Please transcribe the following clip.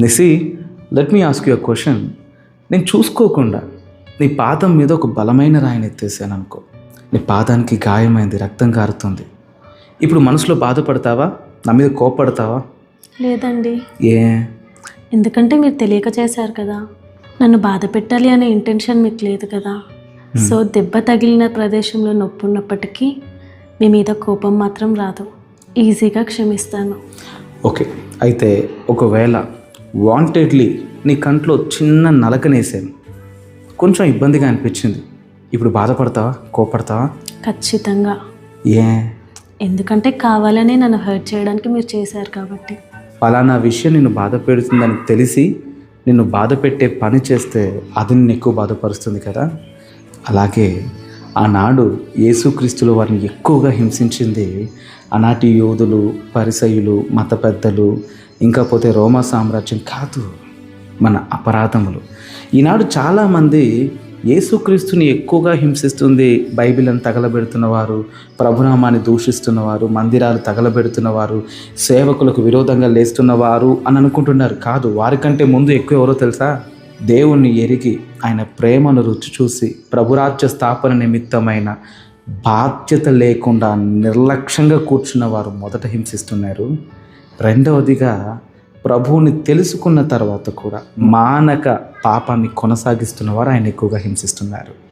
నిసి let me ask you question నేను చూసుకోకుండా నీ పాదం మీద ఒక బలమైన రాయిని ఎత్తేసాను అనుకో. నీ పాదానికి గాయమైంది రక్తం కారుతుంది ఇప్పుడు మనసులో బాధపడతావా? నా మీద కోపడతావా లేదండి. ఏ? ఎందుకంటే మీరు తెలియక చేశారు కదా. నన్ను బాధ పెట్టాలి అనే ఇంటెన్షన్ మీకు లేదు కదా. సో దెబ్బ తగిలిన ప్రదేశంలో నొప్పి ఉన్నప్పటికీ మీ మీద కోపం మాత్రం రాదు. ఈజీగా క్షమిస్తాను. ఓకే అయితే ఒకవేళ వాంటెడ్లీ నీ కంట్లో చిన్న నలకనేసాను కొంచెం ఇబ్బందిగా అనిపించింది. ఇప్పుడు బాధపడతావా? కోపడతావా? ఖచ్చితంగా. ఏ? ఎందుకంటే కావాలనే నన్ను హర్ట్ చేయడానికి మీరు చేశారు కాబట్టి. ఫలానా విషయం నిన్ను బాధ పెడుతుందని తెలిసి నిన్ను బాధ పెట్టే పని చేస్తే అది నిన్ను ఎక్కువ బాధపరుస్తుంది కదా? అలాగే ఆనాడు యేసుక్రీస్తులు వారిని ఎక్కువగా హింసించింది ఆనాటి యోధులు పరిసయులు మత పెద్దలు ఇంకా పోతే రోమా సామ్రాజ్యం కాదు మన అపరాధములు. ఈనాడు చాలామంది యేసుక్రీస్తుని ఎక్కువగా హింసిస్తుంది బైబిల్ని తగలబెడుతున్నవారు ప్రభునామాన్ని దూషిస్తున్నవారు మందిరాలు తగలబెడుతున్నవారు సేవకులకు విరోధంగా లేస్తున్నవారు అని అనుకుంటున్నారు. కాదు వారికంటే ముందు ఎక్కువ ఎవరో తెలుసా? దేవుణ్ణి ఎరిగి ఆయన ప్రేమను రుచి చూసి ప్రభురాజ్య స్థాపన నిమిత్తమైన బాధ్యత లేకుండా నిర్లక్ష్యంగా కూర్చున్న వారు మొదట హింసిస్తున్నారు. రెండవదిగా ప్రభువుని తెలుసుకున్న తర్వాత కూడా మానక పాపాన్ని కొనసాగిస్తున్న వారు ఆయన ఎక్కువగా హింసిస్తున్నారు.